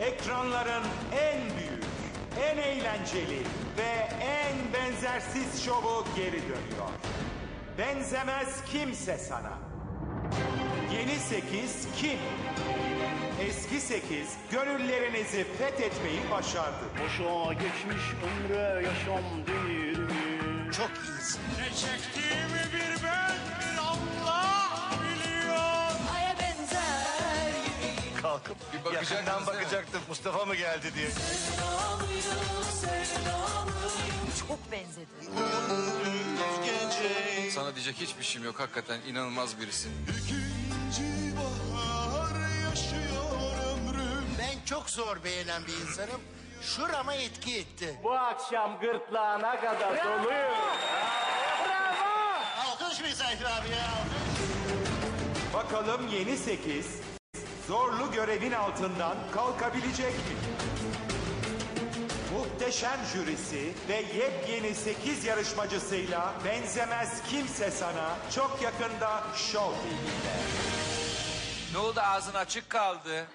ekranların en büyük, en eğlenceli ve en benzersiz şovu geri dönüyor. Benzemez kimse sana. Yeni 8 kim? Eski 8 gönüllerinizi fethetmeyi başardı. Boşa geçmiş ömre yaşam denir mi? Çok iyisin. Ne çektiğimi bir ben bir Kalkıp Bir bakacaktınız yakından değil mi? bakacaktım Mustafa mı geldi diye. Çok benzedi Sana diyecek hiçbir şeyim yok. Hakikaten inanılmaz birisin. İkinci bahar yaşıyor ömrüm. Ben çok zor beğenen bir insanım. Şurama etki etti. Bu akşam gırtlağına kadar doluyum. Alkış bir Seyfi abi ya. Bakalım yeni 8 zorlu görevin altından kalkabilecek mi? Muhteşem jürisi ve yepyeni 8 yarışmacısıyla benzemez kimse sana çok yakında Show TV'de. Ne oldu ağzın açık kaldı?